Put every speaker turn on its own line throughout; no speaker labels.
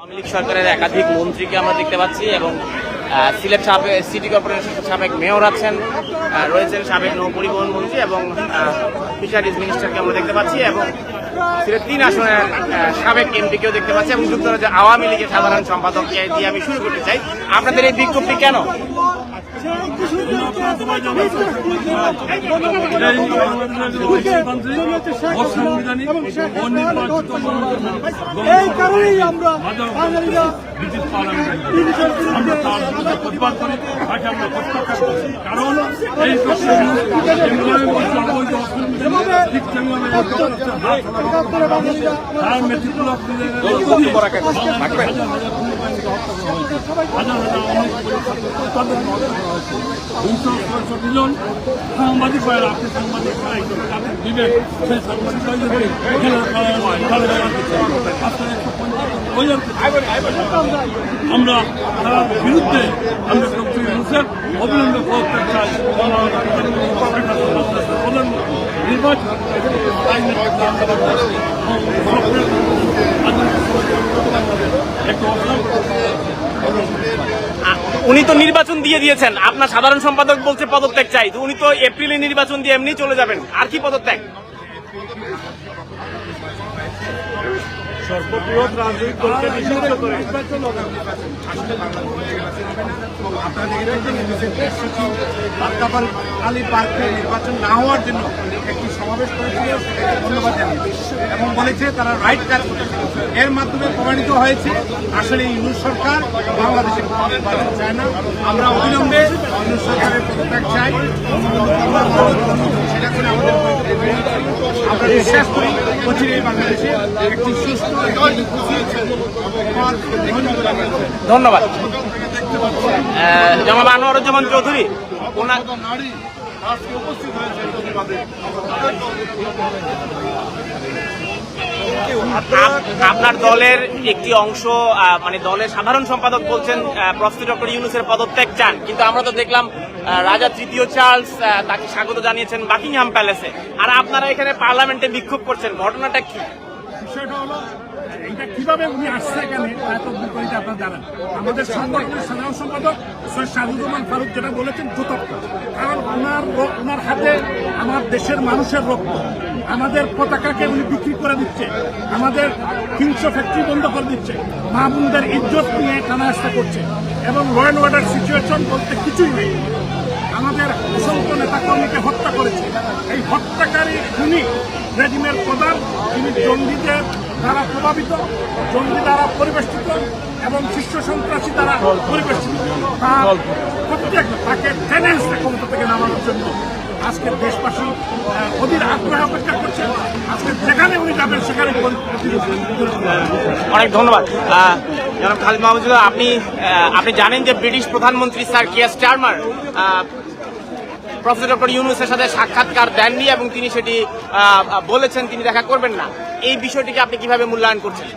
আওয়ামী লীগ সরকারের একাধিক মন্ত্রীকে আমরা দেখতে পাচ্ছি এবং সিলেট সাবেক সিটি কর্পোরেশনের সাবেক মেয়র আছেন রয়েছেন সাবেক নৌ পরিবহন মন্ত্রী এবং ফিশারিজ মিনিস্টারকে আমরা দেখতে পাচ্ছি এবং সিলেট তিন আসনের সাবেক এমপিকেও দেখতে পাচ্ছি এবং যুক্তরাজ্যের আওয়ামী লীগের সাধারণ সম্পাদককে দিয়ে আমি শুরু করতে চাই। আপনাদের এই বিজ্ঞপ্তি কেন?
এই কারণেই আমরা বাঙালিরা
ব্রিটিশ পার্লামেন্টে
ব্রিটিশের
আমরা তার বিরুদ্ধে প্রতিবাদ করি তাকে আমরা প্রত্যাখ্যান করি কারণ এই
বাঙালিরা
তার মেট্রিকুলার হাজার হাজার অনেক তাদের দুইশো ছয়ষট্টি জন সাংবাদিক পঞ্চাশ আমরা তার বিরুদ্ধে অবিলম্বে নির্বাচন
উনি তো নির্বাচন দিয়ে দিয়েছেন। আপনার সাধারণ সম্পাদক বলছে পদত্যাগ চাই। উনি তো এপ্রিলে নির্বাচন দিয়ে এমনি চলে যাবেন। আর কি পদত্যাগ?
সর্ববৃহৎ রাজনৈতিক দলকে
আলী পার্কে নির্বাচন না হওয়ার জন্য একটি সমাবেশ করেছিল ধন্যবাদ জানিয়েছে এবং বলেছে তারা রাইট কাজ এর মাধ্যমে প্রমাণিত হয়েছে, আসলে ইউনুস সরকার বাংলাদেশে চায় না। আমরা অবিলম্বে ইউনুস সরকারের পদত্যাগ চাই। সেটা করে আমাদের আমরা বিশ্বাস করি অচিরেই বাংলাদেশে একটি সুস্থ
ধন্যবাদ। যেমন আনোয়ার আনোয়ারুজ্জামান চৌধুরী ওনার
নারী আজকে উপস্থিত হয়েছে
আপনার দলের একটি অংশ মানে দলের সাধারণ সম্পাদক বলছেন প্রফেসর ডক্টর ইউনুসের পদত্যাগ চান। কিন্তু আমরা তো দেখলাম রাজা তৃতীয় চার্লস তাকে স্বাগত জানিয়েছেন বাকিংহাম প্যালেসে। আর আপনারা এখানে পার্লামেন্টে বিক্ষোভ করছেন। ঘটনাটা কি?
বিষয়টা হলো, এটা কীভাবে উনি আসছে এখানে, তা তো বিপরীতে আপনারা জানেন। আমাদের সংগঠনের সাধারণ সম্পাদক সৈয়দ শাহিদুমান ফারুক যেটা বলেছেন যথার্থ কারণ ওনার ওনার হাতে আমার দেশের মানুষের রক্ত। আমাদের পতাকাকে উনি বিক্রি করে দিচ্ছে। আমাদের হিংস্র ফ্যাক্টরি বন্ধ করে দিচ্ছে। মা বোনদের ইজ্জত নিয়ে টানা আসতে করছে। এবং ল অ্যান্ড অর্ডার সিচুয়েশন বলতে কিছুই নেই। আমাদের অসংখ্য নেতাকর্মীকে হত্যা করেছে। এই হত্যাকারী খুনি রেজিমের প্রধান তিনি জঙ্গিদের দ্বারা প্রভাবিত, জঙ্গি দ্বারা পরিবেষ্টিত এবং শিষ্য সন্ত্রাসী দ্বারা পরিবেষ্টিত। তার প্রত্যেক তাকে আসতে ক্ষমতা থেকে নামানোর জন্য আজকে দেশবাসী অধীর আগ্রহে অপেক্ষা করছে। আজকে যেখানে উনি যাবেন, সেখানে
অনেক ধন্যবাদ। জনাব খালিদ মাহমুদুল আপনি আপনি জানেন যে ব্রিটিশ প্রধানমন্ত্রী sir Keir Starmer professor doctor ইউনুসের সাথে সাক্ষাৎকার দেননি এবং তিনি সেটি বলেছেন, তিনি দেখা করবেন না। এই বিষয়টিকে আপনি কীভাবে মূল্যায়ন করছেন?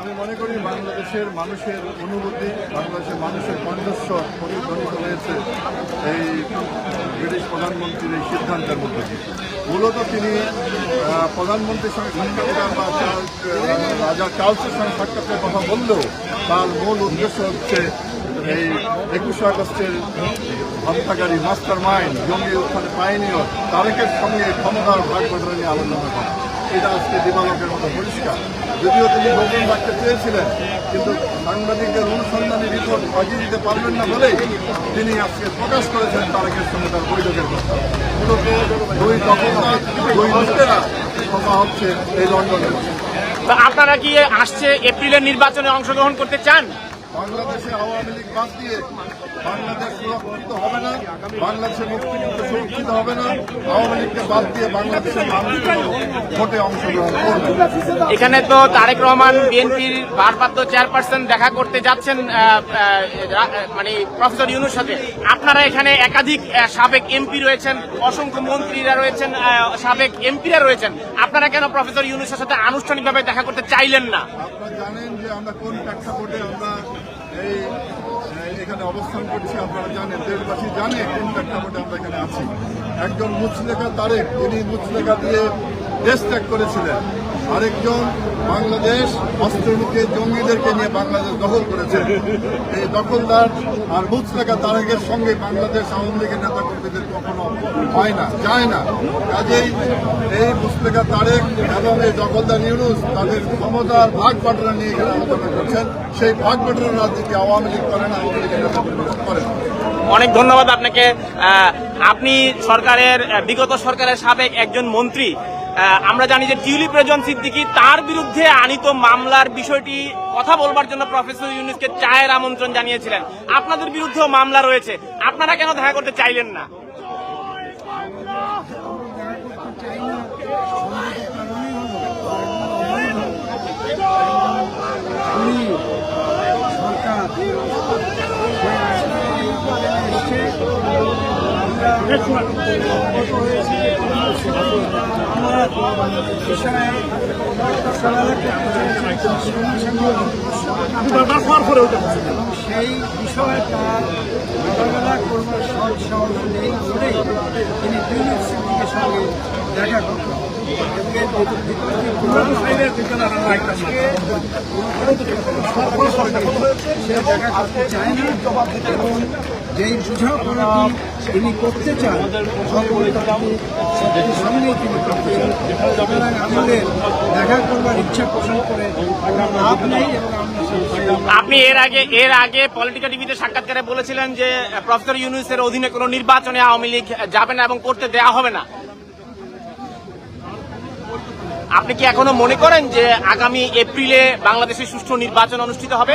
আমি মনে করি বাংলাদেশের মানুষের অনুভূতি, বাংলাদেশের মানুষের কণ্ঠস্বর প্রতিধ্বনিত হয়েছে এই ব্রিটিশ প্রধানমন্ত্রীর এই সিদ্ধান্তের মধ্যে মূলত তিনি প্রধানমন্ত্রীর সঙ্গে সাক্ষাৎকার বা রাজা চার্লসের সঙ্গে সাক্ষাৎকার কথা বললেও তার মূল উদ্দেশ্য হচ্ছে এই একুশে আগস্টের হত্যাকারী মাস্টার মাইন্ড জঙ্গি উত্থানে পাইনিও তারেকের সঙ্গে ক্ষমতার ভাগ বদলা নিয়ে আলোচনা করা। এটা আজকে দিবালকের মতো পরিষ্কার। যদিও তিনি গোপন রাখতে চেয়েছিলেন, কিন্তু সাংবাদিকদের অনুসন্ধানী রিপোর্ট বাজিয়ে দিতে পারবেন না বলেই তিনি আজকে প্রকাশ করেছেন তারেকের সঙ্গে তার বৈঠকের কথা। দুই দুই লোকেরা হচ্ছে এই লন্ডনে।
আপনারা কি আসছে এপ্রিলের নির্বাচনে অংশগ্রহণ করতে চান?
বাংলাদেশে আওয়ামী লীগ বাদ দিয়ে বাংলাদেশ সুরক্ষিত হবে না বাংলাদেশের মুক্তিযুদ্ধ সুরক্ষিত হবে না আওয়ামী লীগকে বাদ দিয়ে বাংলাদেশের মানুষ ভোটে অংশগ্রহণ করবে।
এখানে তো তারেক রহমান বিএনপির ভারপ্রাপ্ত চেয়ারপারসন দেখা করতে যাচ্ছেন মানে প্রফেসর ইউনুর সাথে। আপনারা এখানে একাধিক সাবেক এমপি রয়েছেন অসংখ্য মন্ত্রীরা রয়েছেন সাবেক এমপিরা রয়েছেন। আপনারা কেন প্রফেসর ইউনুসের সাথে আনুষ্ঠানিকভাবে দেখা করতে চাইলেন না?
আপনারা জানেন আমরা কোন প্রেক্ষাপটে আমরা এই এখানে অবস্থান করছি আপনারা জানেন, দেশবাসী জানে কোন প্রেক্ষাপটে আমরা এখানে আছি। একজন মুচলেখা তারেক তিনি মুচলেখা দিয়ে দেশ ত্যাগ করেছিলেন। আরেকজন বাংলাদেশ অস্ত্রমুখে জঙ্গিদেরকে নিয়ে বাংলাদেশ দখল করেছে। এই দখলদার আর মুসলেখা তারেকের সঙ্গে বাংলাদেশ আওয়ামী লীগের নেতা কর্মীদের কখনো হয় না, যায় না। কাজেই এই মুসলেখা তারেক এবং এই দখলদার ইউনুস তাদের ক্ষমতার ভাগ বাটরা নিয়ে এখানে আলোচনা করছেন। সেই ভাগ বাটরার রাজনীতি আওয়ামী লীগ করে না আওয়ামী লীগের নেতা কর্মীরা করে না
অনেক ধন্যবাদ আপনাকে। আপনি সরকারের বিগত সরকারের সাবেক একজন মন্ত্রী। আমরা জানি যে টিউলিপ রেজন সিদ্দিকি তার বিরুদ্ধে আনিত মামলার বিষয়টি কথা বলবার জন্য প্রফেসর ইউনুসকে চায়ের আমন্ত্রণ জানিয়েছিলেন। আপনাদের বিরুদ্ধেও মামলা রয়েছে। আপনারা কেন দেখা করতে চাইলেন না?
সরকার সেই বিষয়টা মোকাবেলা করবার সব সহজ নেই বলেই তিনি দিলীপ সিংহের সঙ্গে দেখা করতেন সে দেখা করতে চায় না। এবং যেই বোঝাপড়াটি তিনি করতে চান সকল তাকে সত্যের তিনি করতে চান সুতরাং আমাদের দেখা করবার ইচ্ছা পোষণ করে লাভ নেই এবং
আপনি এর আগে এর আগে পলিটিক্যাল টিভিতে সাক্ষাৎকারে বলেছিলেন যে প্রফেসর ইউনুসের অধীনে কোনো নির্বাচনে আওয়ামী লীগ যাবে না এবং করতে দেয়া হবে না। আপনি কি এখনও মনে করেন যে আগামী এপ্রিলে বাংলাদেশে সুষ্ঠু নির্বাচন অনুষ্ঠিত হবে?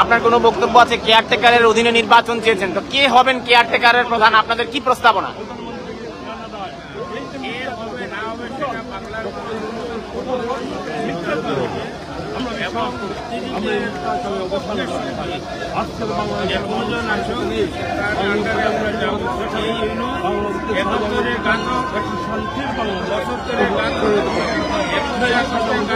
আপনার কোনো বক্তব্য আছে? কেয়ারটেকারের অধীনে নির্বাচন চেয়েছেন। তো কে হবেন কেয়ারটেকারের প্রধান? আপনাদের কি প্রস্তাবনা? আমরা